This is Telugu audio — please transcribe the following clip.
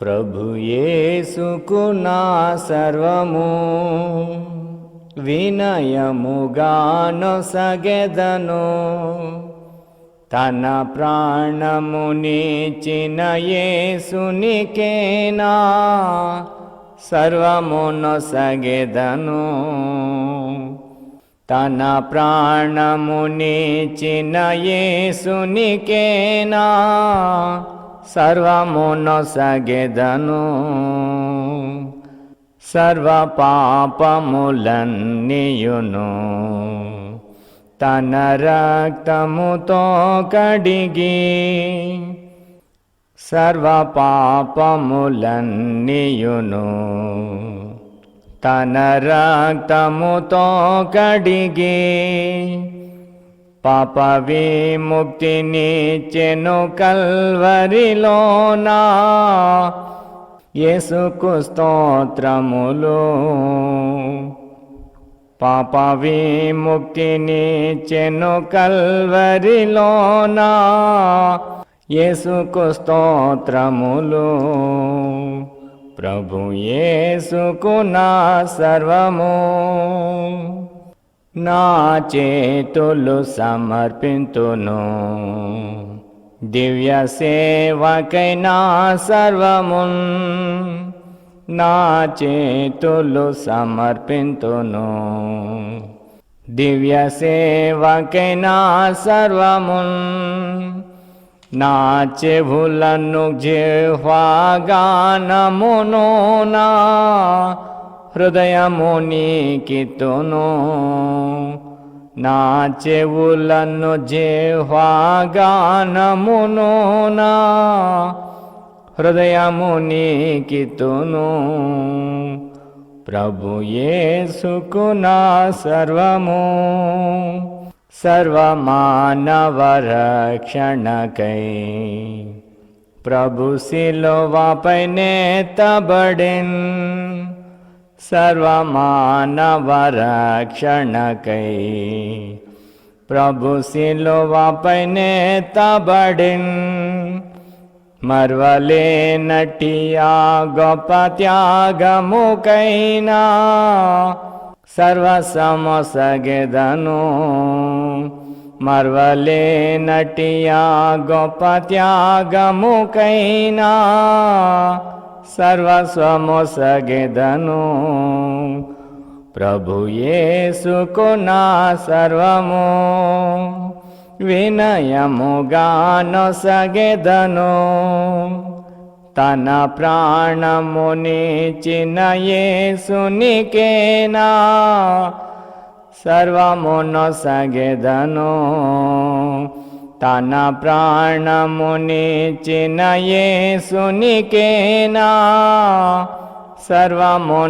ప్రభుయేసుకు నా సర్వము. వినయముగాను సగెదను. తన ప్రాణమునిచిన యేసునికేనా. సర్వమును సగెదను. తన ప్రాణమునిచిన యేసునికేనా. సర్వమును సగెదను సర్వ పాపములన్నీయును తన రక్తముతో కడిగి సర్వ పాపములన్నీయును తన రక్తముతో కడిగి పాప విముక్తినిచ్చెను కల్వరిలోనా? యేసుకు స్తోత్రములు. పాప విముక్తినిచ్చెను కల్వరిలోనా? యేసుకు స్తోత్రములు. ప్రభు యేసుకు నా సర్వము. నా చేతులు సమర్పింతును. దివ్య సేవకై నా సర్వమున్ నా చేతులు సమర్పింతును. దివ్య సేవకై నా సర్వమున్ నా చెవులను జిహ్వాగానమును నా హృదయము నీకితును. నా చెవులను జేహ్వాగానమును నా హృదయము నీకితును. ప్రభు యేసుకు నా సర్వము. సర్వమానవ రక్షణకై ప్రభు శిలోవాపై నేతబడిన్. సర్వమానవరక్షణకై. ప్రభు శిలువపై నేతబడిన్ మర్వలేనటియా గొప్ప త్యాగముకైనా సర్వసమసగెదను. మర్వలేనటియా గొప్ప త్యాగముకైనా सर्वस्व सगेदनु प्रभु येषु कुना सर्वमो। विनयमु गानसगेदनु तनप्राणमुनिचिनये सुनिकेना सर्वमुनो धनु तानप्राणमुनि चिनये सुनिकेना सर्वमुनसगेदनो।